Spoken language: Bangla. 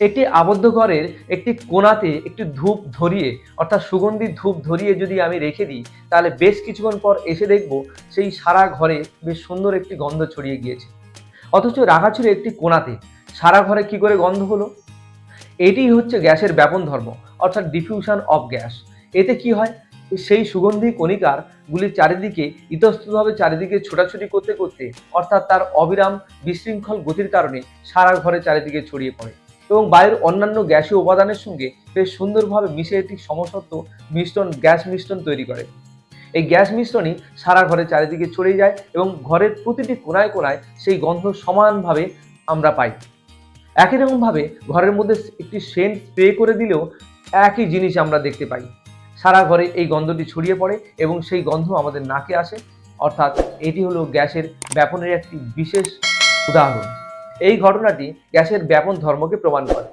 একটি আবদ্ধ ঘরের একটি কোনাতে একটি ধূপ ধরিয়ে, অর্থাৎ সুগন্ধি ধূপ ধরিয়ে যদি আমি রেখে দিই, তাহলে বেশ কিছুক্ষণ পর এসে দেখব সেই সারা ঘরে বেশ সুন্দর একটি গন্ধ ছড়িয়ে গিয়েছে। অথচ রাখা ছিল একটি কোনাতে সারা ঘরে কি করে গন্ধ হলো? এটি হচ্ছে গ্যাসের ব্যাপন ধর্ম, অর্থাৎ ডিফিউশন অফ গ্যাস এতে কি হয়? সেই সুগন্ধি কণিকার গুলির চারিদিকে, ইতস্ততভাবে চারিদিকে ছোটাছুটি করতে করতে, অর্থাৎ তার অবিরাম বিশৃঙ্খল গতির কারণে সারা ঘরে চারিদিকে ছড়িয়ে পড়ে। এবং বায়ুর অন্যান্য গ্যাসীয় উপাদানের সঙ্গে বেশ সুন্দরভাবে মিশে একটি সমসত্ব মিশ্রণ, গ্যাস মিশ্রণ তৈরি করে। এই গ্যাস মিশ্রণই সারা ঘরে চারিদিকে ছড়িয়ে যায় এবং ঘরের প্রতিটি কোনায় কোনায় সেই গন্ধ সমানভাবে আমরা পাই। একই রকমভাবে ঘরের মধ্যে একটি সেন্ট স্প্রে করে দিলেও একই জিনিস আমরা দেখতে পাই। সারা ঘরে এই গন্ধটি ছড়িয়ে পড়ে এবং সেই গন্ধ আমাদের নাকে আসে। অর্থাৎ এটি হলো গ্যাসের ব্যাপনের একটি বিশেষ উদাহরণ। এই ঘটনাটি গ্যাসের ব্যাপন ধর্মকে প্রমাণ করে।